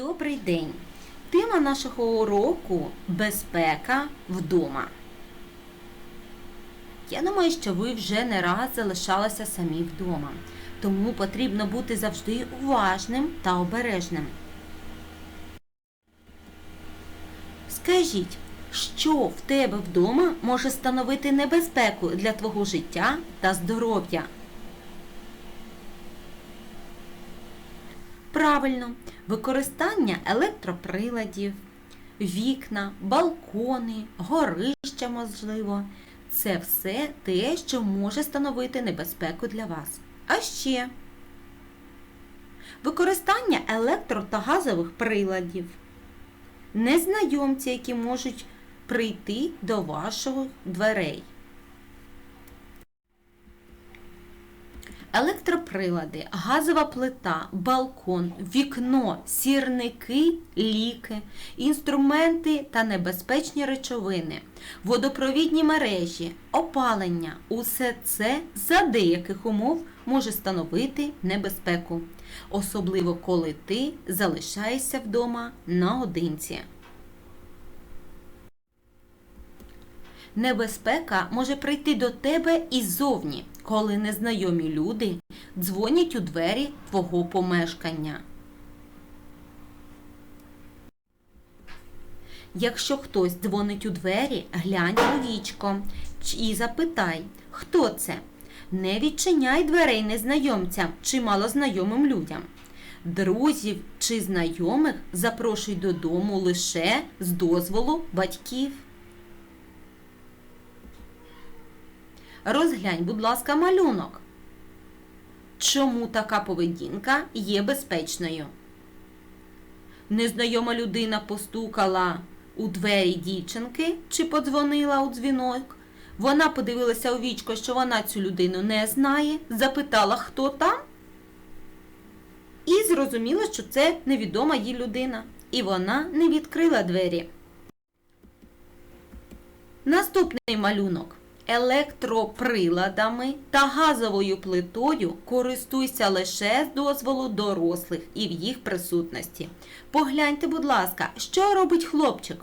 Добрий день! Тема нашого уроку безпека вдома. Я думаю, що ви вже не раз залишалися самі вдома, тому потрібно бути завжди уважним та обережним. Скажіть, що в тебе вдома може становити небезпеку для твого життя та здоров'я? Правильно, використання електроприладів, вікна, балкони, горища, можливо. Це все те, що може становити небезпеку для вас. А ще використання електро та газових приладів, незнайомці, які можуть прийти до ваших дверей. Електроприлади, газова плита, балкон, вікно, сірники, ліки, інструменти та небезпечні речовини, водопровідні мережі, опалення усе це за деяких умов може становити небезпеку, особливо коли ти залишаєшся вдома наодинці. Небезпека може прийти до тебе іззовні, коли незнайомі люди дзвонять у двері твого помешкання. Якщо хтось дзвонить у двері, глянь у вічко і запитай, хто це. Не відчиняй дверей незнайомцям чи малознайомим людям. Друзів чи знайомих запрошуй додому лише з дозволу батьків. Розглянь, будь ласка, малюнок. Чому така поведінка є безпечною? Незнайома людина постукала у двері дівчинки чи подзвонила у дзвінок. Вона подивилася у вічко, що вона цю людину не знає, запитала, хто там, і зрозуміла, що це невідома їй людина. І вона не відкрила двері. Наступний малюнок. Електроприладами та газовою плитою користуйся лише з дозволу дорослих і в їх присутності. Погляньте, будь ласка, що робить хлопчик?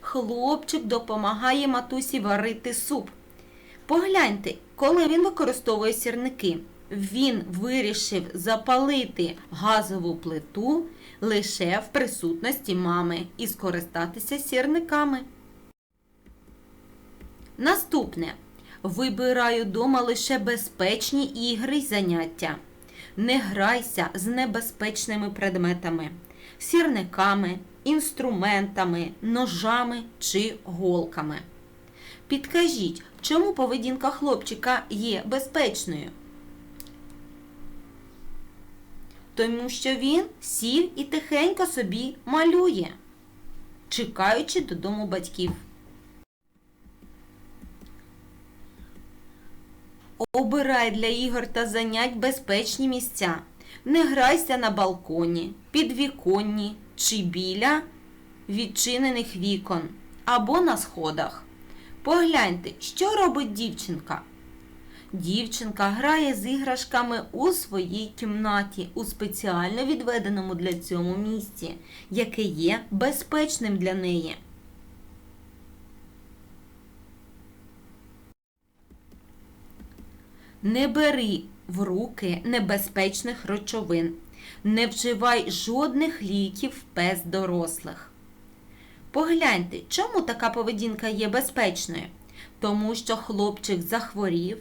Хлопчик допомагає матусі варити суп. Погляньте, коли він використовує сірники, він вирішив запалити газову плиту лише в присутності мами і скористатися сірниками. Наступне. Вибираю дома лише безпечні ігри й заняття. Не грайся з небезпечними предметами, сірниками, інструментами, ножами чи голками. Підкажіть, чому поведінка хлопчика є безпечною? Тому що він сів і тихенько собі малює, чекаючи додому батьків. Обирай для ігор та занять безпечні місця. Не грайся на балконі, підвіконні чи біля відчинених вікон або на сходах. Погляньте, що робить дівчинка. Дівчинка грає з іграшками у своїй кімнаті у спеціально відведеному для цього місці, яке є безпечним для неї. Не бери в руки небезпечних речовин. Не вживай жодних ліків без дорослих. Погляньте, чому така поведінка є безпечною? Тому що хлопчик захворів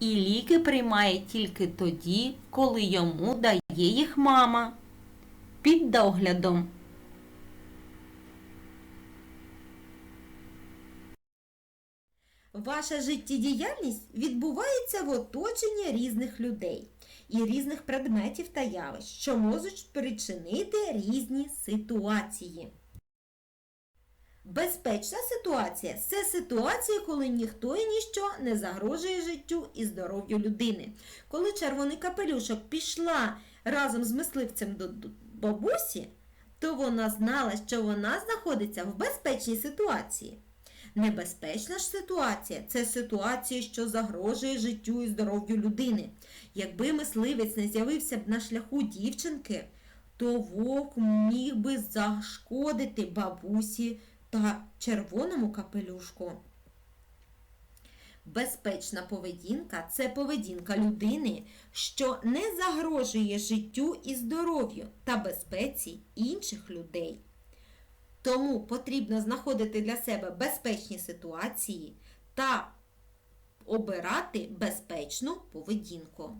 і ліки приймає тільки тоді, коли йому дає їх мама під доглядом. Ваша життєдіяльність відбувається в оточенні різних людей і різних предметів та явищ, що можуть спричинити різні ситуації. Безпечна ситуація це ситуація, коли ніхто і ніщо не загрожує життю і здоров'ю людини. Коли червоний капелюшок пішла разом з мисливцем до бабусі, то вона знала, що вона знаходиться в безпечній ситуації. Небезпечна ж ситуація це ситуація, що загрожує життю і здоров'ю людини. Якби мисливець не з'явився б на шляху дівчинки, то вовк міг би зашкодити бабусі та червоному капелюшку. Безпечна поведінка це поведінка людини, що не загрожує життю і здоров'ю та безпеці інших людей. Тому потрібно знаходити для себе безпечні ситуації та обирати безпечну поведінку.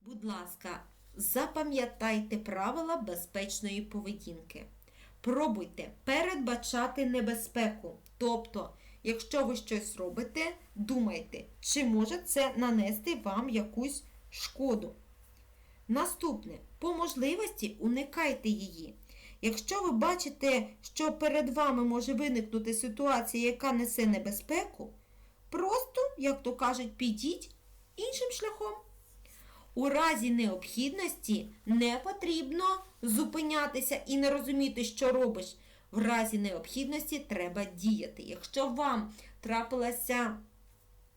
Будь ласка, запам'ятайте правила безпечної поведінки. Пробуйте передбачати небезпеку. Тобто, якщо ви щось робите, думайте, чи може це нанести вам якусь шкоду. Наступне, по можливості уникайте її. Якщо ви бачите, що перед вами може виникнути ситуація, яка несе небезпеку, просто, як то кажуть, підіть іншим шляхом. У разі необхідності не потрібно зупинятися і не розуміти, що робиш. В разі необхідності треба діяти. Якщо вам трапилася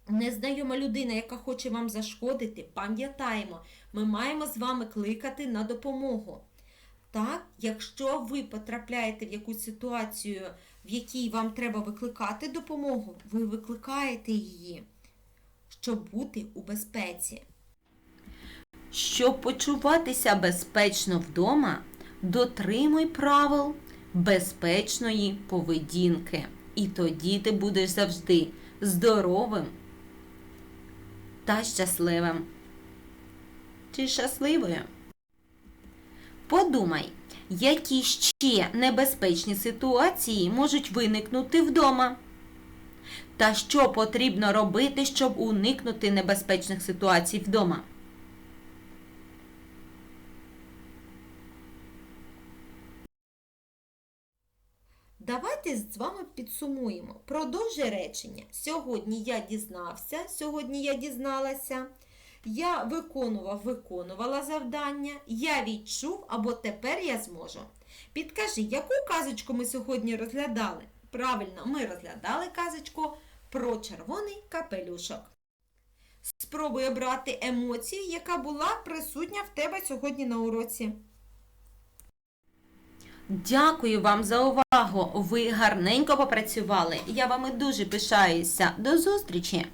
незнайома людина, яка хоче вам зашкодити, пам'ятаємо, ми маємо з вами кликати на допомогу. Так, якщо ви потрапляєте в якусь ситуацію, в якій вам треба викликати допомогу, ви викликаєте її, щоб бути у безпеці. Щоб почуватися безпечно вдома, дотримуй правил безпечної поведінки. І тоді ти будеш завжди здоровим та щасливим. Чи щасливою? Подумай, які ще небезпечні ситуації можуть виникнути вдома. Та що потрібно робити, щоб уникнути небезпечних ситуацій вдома? Давайте з вами підсумуємо. Продовжує речення. Сьогодні я дізнався, сьогодні я дізналася. Я виконував, виконувала завдання, я відчув або тепер я зможу. Підкажи, яку казочку ми сьогодні розглядали? Правильно, ми розглядали казочку про червоний капелюшок. Спробуй обрати емоцію, яка була присутня в тебе сьогодні на уроці. Дякую вам за увагу. Ви гарненько попрацювали. Я вами дуже пишаюся. До зустрічі!